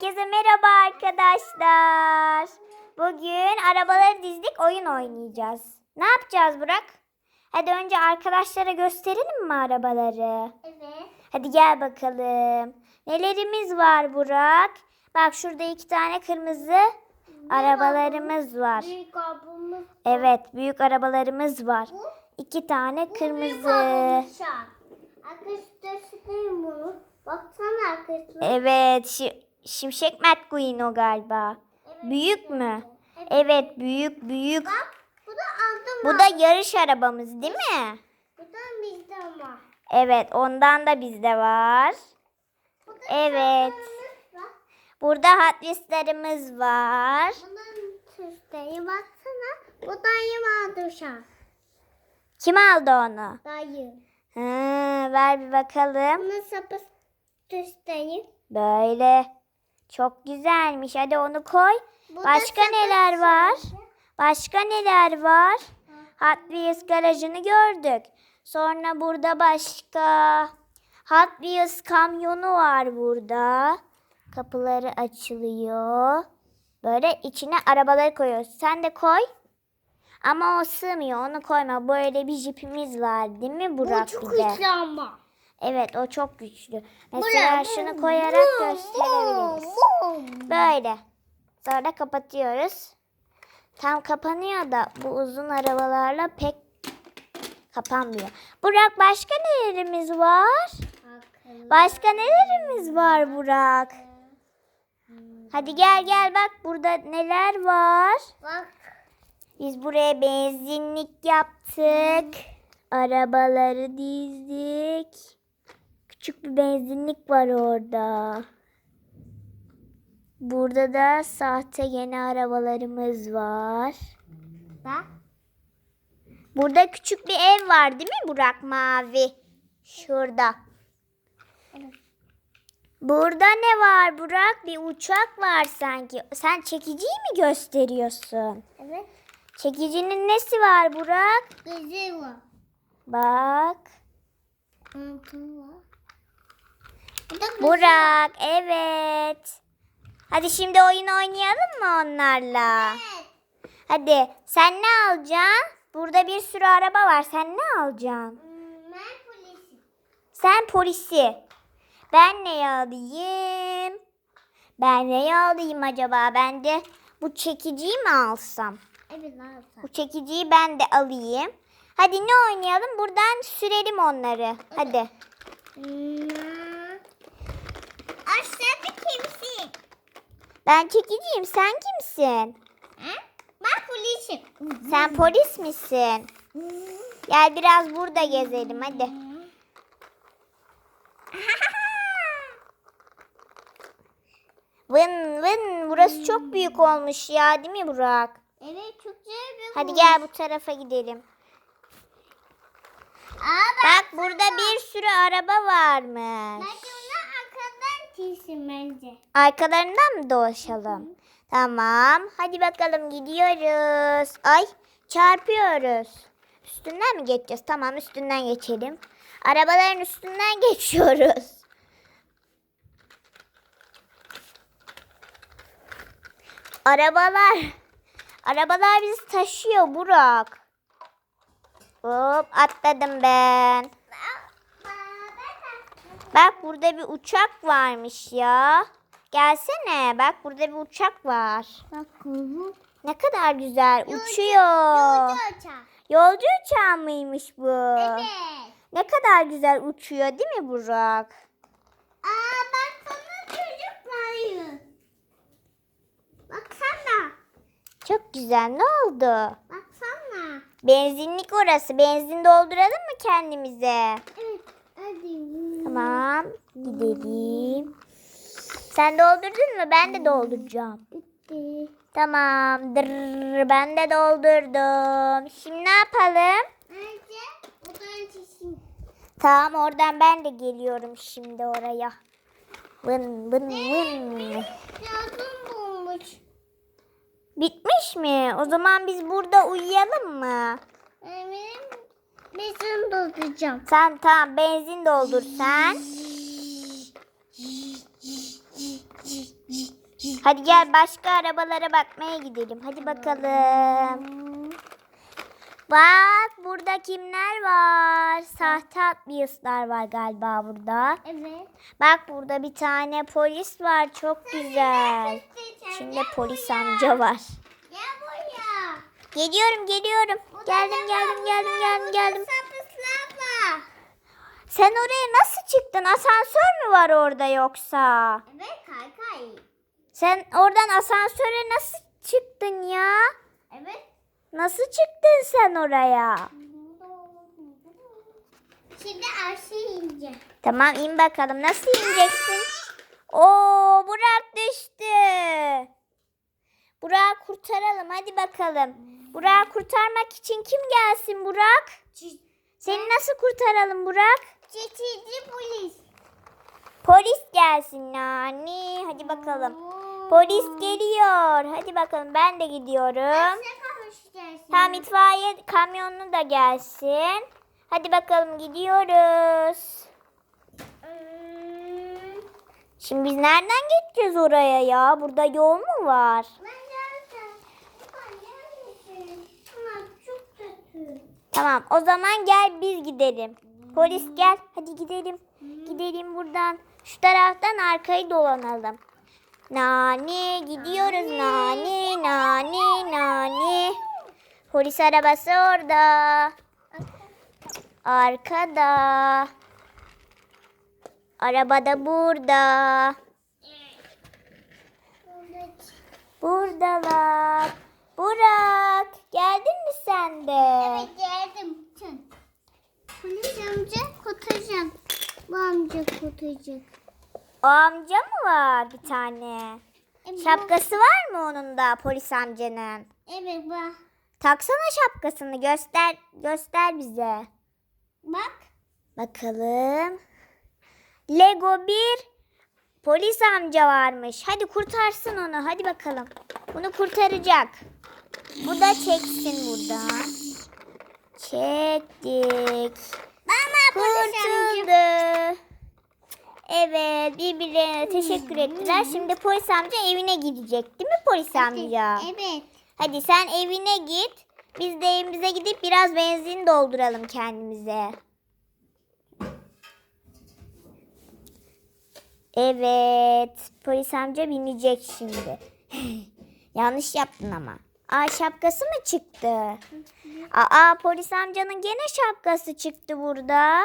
Herkese merhaba arkadaşlar. Bugün arabaları dizdik oyun oynayacağız. Ne yapacağız Burak? Hadi önce arkadaşlara gösterelim mi arabaları? Evet. Hadi gel bakalım. Nelerimiz var Burak? Bak şurada iki tane kırmızı arabalarımız var. Büyük ablamız Evet büyük arabalarımız var. bu. İki tane Bu büyük kırmızı. Arkadaşlar bunu. Baksana arkadaşlar. Evet şi- Şimşek McQueen o galiba. Evet, Büyük mü? Evet. Evet büyük büyük. Bak bu da aldım. Bu da yarış arabamız değil mi? Bu da bizde ama. Evet ondan da bizde var. Bu da Evet. var. Burada Wheels'larımız var. Bunun süsleri baksana. Bu dayım aldı şu an. Kim aldı onu? Dayı. Hı, ver bir bakalım. Bunun sapı süsleri. Böyle. Çok güzelmiş. Hadi onu koy. Bu Başka neler var? süsleri. Başka neler var? Hot Wheels garajını gördük. Sonra burada başka Hot Wheels kamyonu var burada. Kapıları açılıyor. Böyle içine arabaları koyuyoruz. Sen de koy. Ama o sığmıyor. Onu koyma. Böyle bir jipimiz var değil mi Burak Bu çok bir de? ama. Evet o çok güçlü. Mesela Buraya, şunu koyarak gösterebiliriz. Böyle. Sonra kapatıyoruz. Tam kapanıyor da bu uzun arabalarla pek kapanmıyor. Burak başka nelerimiz var? Başka nelerimiz var Burak? Hadi gel gel bak burada neler var. Bak. Biz buraya benzinlik yaptık. Arabaları dizdik. Küçük bir benzinlik var orada. Burada da sahte yeni arabalarımız var. Bak. Burada küçük bir ev var değil mi Burak mavi? Şurada. Burada ne var Burak? Bir uçak var sanki. Sen çekiciyi mi gösteriyorsun? Evet. Çekicinin nesi var Burak? Güzel var. Bak. Altın var. Burak evet. Hadi şimdi oyun oynayalım mı onlarla? Evet. Hadi sen ne alacaksın? Burada bir sürü araba var. Sen ne alacaksın? Hmm, Ben polisim. Sen polisi. Ben ne alayım? Ben ne alayım acaba? Ben de bu çekiciyi mi alsam? Evet alsam. Bu çekiciyi ben de alayım. Hadi ne oynayalım? Buradan sürelim onları. Hadi. Hmm. Aşağıda kimsin? Ben çekiciyim. Sen kimsin? Ha? Ben polisim. Sen polis misin? Gel biraz burada gezelim hadi. Vın vın burası çok büyük olmuş ya değil mi Burak? evet çok bir Hadi gel bu tarafa gidelim. Aa, Bak burada bir sürü araba varmış. Bence tilsin bence. Arkalarından mı dolaşalım? Tamam. Hadi bakalım gidiyoruz. Ay çarpıyoruz. Üstünden mi geçeceğiz? Tamam üstünden geçelim. Arabaların üstünden geçiyoruz. Arabalar. Arabalar bizi taşıyor Burak. Hop atladım ben. Bak burada bir uçak varmış ya. Gelsene. Bak burada bir uçak var. Bak bu. Ne kadar güzel uçuyor. Yolcu uçağı. Yolcu uçağı mıymış bu? Evet. Ne kadar güzel uçuyor değil mi Burak? Aa bak sana çocuk var. Baksana. Çok güzel. Ne oldu? Baksana. Benzinlik orası. Benzin dolduralım mı kendimize? Evet. Tamam. Gidelim. Sen doldurdun mu? Ben de dolduracağım. Bitti. Tamam. Dırr, ben de doldurdum. Şimdi ne yapalım? Önce buradan çizim. Tamam oradan ben de geliyorum şimdi oraya. Vın vın vın. Yardım bulmuş. Bitmiş mi? O zaman biz burada uyuyalım mı? Benim bizim dolduracağım. Sen tamam benzin doldur sen. Hadi gel başka arabalara bakmaya gidelim. Hadi bakalım. Bak burada kimler var? Sahte atlayışlar var galiba burada. Evet. Bak burada bir tane polis var. Çok güzel. İçinde polis amca var. Geliyorum geliyorum. Geldim geldim geldim geldim geldim. Sen oraya nasıl çıktın? Asansör mü var orada yoksa? Evet kaykay. Sen oradan asansöre nasıl çıktın ya? Evet. Nasıl çıktın sen oraya? Şimdi aşağı ineceğim. Tamam in bakalım. Nasıl ineceksin? Oo Burak düştü. Burak'ı kurtaralım hadi bakalım. Burak'ı kurtarmak için kim gelsin Burak? Seni nasıl kurtaralım Burak? Çeçici polis. Polis gelsin nani. Hadi bakalım. Polis geliyor. Hadi bakalım ben de gidiyorum. Tamam itfaiye kamyonu da gelsin. Hadi bakalım gidiyoruz. Şimdi biz nereden geçeceğiz oraya ya? Burada yol mu var? Ben nerede? Ben neredesin? Ama çok kötü. Tamam o zaman gel biz gidelim. Polis gel hadi gidelim. Gidelim buradan. Şu taraftan arkayı dolanalım. Nani gidiyoruz nani nani nani. Polis arabası orada. Arkada. Araba da burada. Buradalar. Burak geldin mi sen de? Evet geldim. Tın. Polis amca kurtaracak. Bu amca kurtaracak. O amca mı var bir tane? E, bu- Şapkası var mı onun da polis amcanın? Evet bak. Taksana şapkasını göster göster bize. Bak. Bakalım. Lego bir polis amca varmış. Hadi kurtarsın onu. Hadi bakalım. Bunu kurtaracak. Bu da çeksin buradan. Çektik. Kurtuldu. Evet birbirlerine teşekkür ettiler. Şimdi polis amca evine gidecek değil mi polis amca? Evet. Hadi sen evine git. Biz de evimize gidip biraz benzin dolduralım kendimize. Evet. Polis amca binecek şimdi. Yanlış yaptın ama. Aa şapkası mı çıktı? Aa polis amcanın gene şapkası çıktı burada.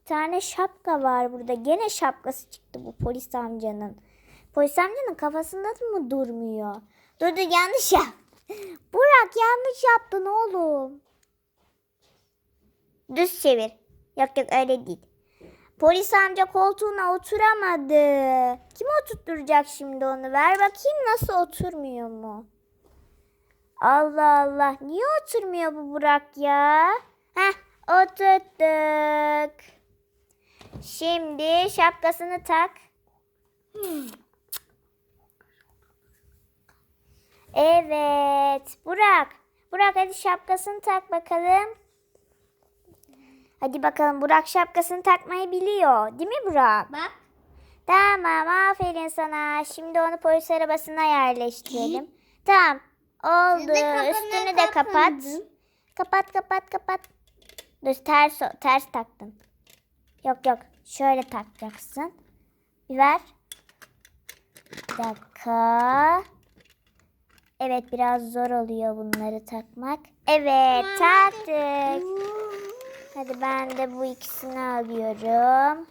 Bir tane şapka var burada. Gene şapkası çıktı bu polis amcanın. Polis amcanın kafasında da mı durmuyor? Dur dur yanlış yap. Burak yanlış yaptın oğlum. Düz çevir. Yok yok öyle değil. Polis amca koltuğuna oturamadı. Kim oturtturacak şimdi onu? Ver bakayım nasıl oturmuyor mu? Allah Allah. Niye oturmuyor bu Burak ya? Heh oturttuk. Şimdi şapkasını tak. Evet. Burak. Burak hadi şapkasını tak bakalım. Hadi bakalım Burak şapkasını takmayı biliyor. Değil mi Burak? Bak. Tamam aferin sana. Şimdi onu polis arabasına yerleştirelim. tamam. Oldu. De Üstünü de kapat. Kapat kapat kapat. Dur ters, ters taktın. Yok yok. Şöyle takacaksın. Bir ver. Bir dakika. Evet biraz zor oluyor bunları takmak. Evet taktık. Hadi ben de bu ikisini alıyorum.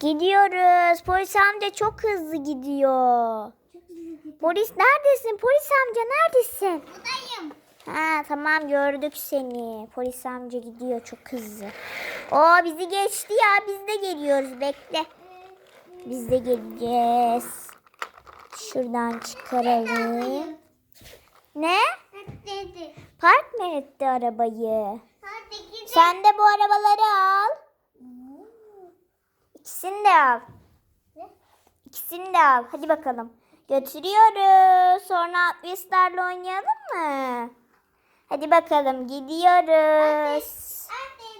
Gidiyoruz. Polis amca çok hızlı gidiyor. Polis neredesin? Polis amca neredesin? Buradayım. Ha tamam gördük seni. Polis amca gidiyor çok hızlı. Oo bizi geçti ya. Biz de geliyoruz. Bekle. Biz de geleceğiz. Şuradan çıkaralım. Ne? Dedi. Park mı etti arabayı? Hadi gidelim. Sen de bu arabaları al. İkisini de al. İkisini de al. Hadi bakalım. Götürüyoruz. Sonra atlaslarla oynayalım mı? Hadi bakalım gidiyoruz. Anne.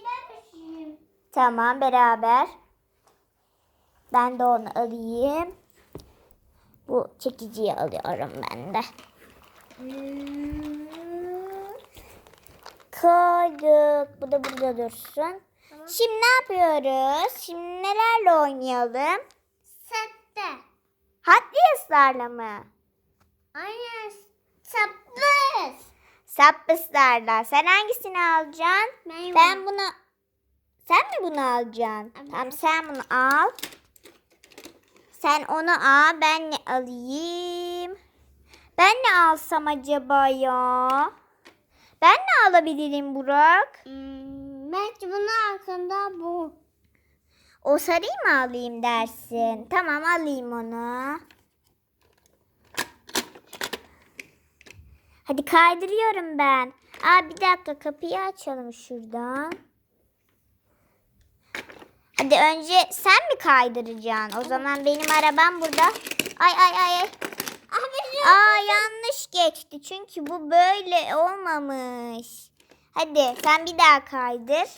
Tamam beraber. Ben de onu alayım. Bu çekiciyi alıyorum ben de. Koyduk. Bu da burada dursun. Şimdi ne yapıyoruz? Şimdi nelerle oynayalım? Sette. Hot Wheels'larla mı? Aynen. Sapız. Sappıslarla. Sen hangisini alacaksın? Ben, Ben bunu... Sen mi bunu alacaksın? Evet. Tamam sen bunu al. Sen onu al. Ben ne alayım? Ben ne alsam acaba ya? Ben ne alabilirim Burak? Hmm, belki bunun arkında bu. O sarıyı mı alayım dersin? Tamam alayım onu. Hadi kaydırıyorum ben. Aa bir dakika kapıyı açalım şuradan. Hadi önce sen mi kaydıracaksın? O zaman benim arabam burada. Ay ay ay. ay. Aa yanlış geçti çünkü bu böyle olmamış. Hadi sen bir daha kaydır.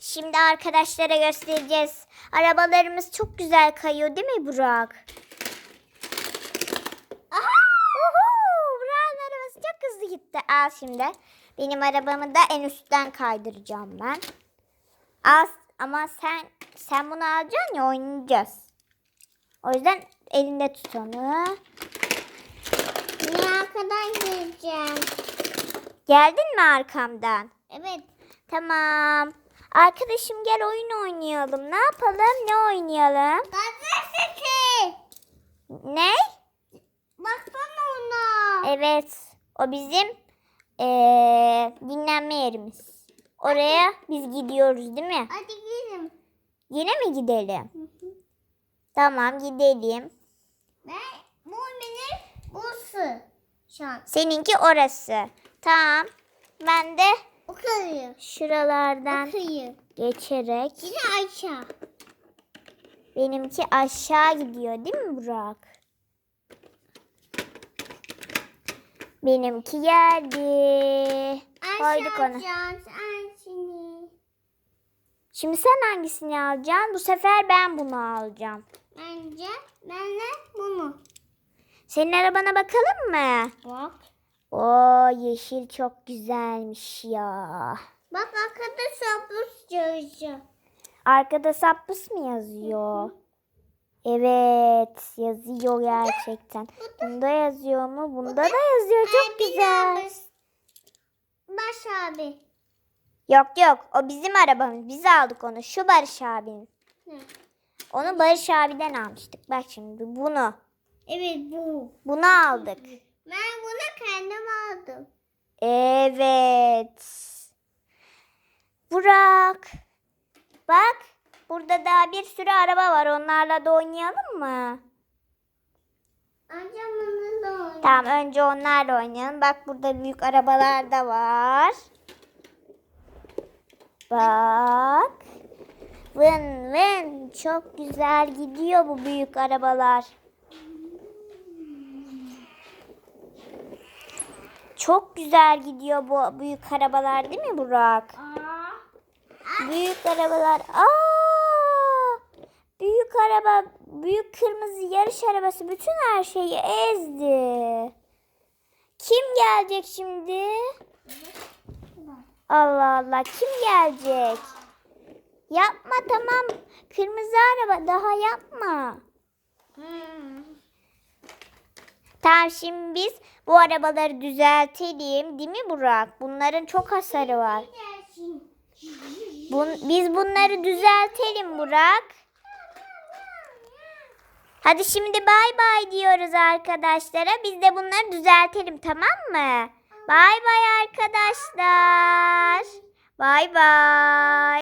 Şimdi arkadaşlara göstereceğiz. Arabalarımız çok güzel kayıyor değil mi Burak? Aha! Uhu! Burak'ın arabası çok hızlı gitti. Al şimdi. Benim arabamı da en üstten kaydıracağım ben. Al ama sen sen bunu alacaksın ya oynayacağız. O yüzden elinde tut onu. Ne arkadan geleceğim. Geldin mi arkamdan? Evet. Tamam. Arkadaşım gel oyun oynayalım. Ne yapalım? Ne oynayalım? Gazetesi. Ne? Baksana ona. Evet. O bizim eee, dinlenme yerimiz. Oraya biz gidiyoruz değil mi? Hadi gidelim. Yine mi gidelim? Tamam gidelim. Ve bu benim burası. Şu an. Seninki orası. Tamam. Ben de Okuyayım. şuralardan Okuyayım. geçerek Yine aşağı. benimki aşağı gidiyor değil mi Burak? Benimki geldi. Koyduk onu. Aşağı seni. Şimdi sen hangisini alacaksın? Bu sefer ben bunu alacağım. Bence ben de bunu. Senin arabana bakalım mı? Bak. Oo yeşil çok güzelmiş ya. Bak arkada sapız yazıyor. Arkada sappıs mı yazıyor? Evet yazıyor gerçekten. Bunda yazıyor mu? Bunda da yazıyor. Çok güzel. Baş abi. Yok yok o bizim arabamız. Biz aldık onu. Şu Barış abinin. Hı. Onu Barış abiden almıştık. Bak şimdi bunu. Evet bu. Bunu aldık. Ben bunu kendim aldım. Evet. Burak. Bak. Burada daha bir sürü araba var. Onlarla da oynayalım mı? Anca bunu da oynayayım. Tamam önce onlarla oynayalım. Bak burada büyük arabalar da var. Bak. Vın vın. Çok güzel gidiyor bu büyük arabalar. Çok güzel gidiyor bu büyük arabalar değil mi Burak? Aa. Büyük arabalar. Aa! Büyük araba, büyük kırmızı yarış arabası bütün her şeyi ezdi. Kim gelecek şimdi? Allah Allah kim gelecek? Yapma tamam. Kırmızı araba daha yapma. Hmm. Tamam şimdi biz bu arabaları düzeltelim değil mi Burak? Bunların çok hasarı var. Bun- biz bunları düzeltelim Burak. Hadi şimdi bay bay diyoruz arkadaşlara. Biz de bunları düzeltelim tamam mı? Bay bay arkadaşlar. Bay bay.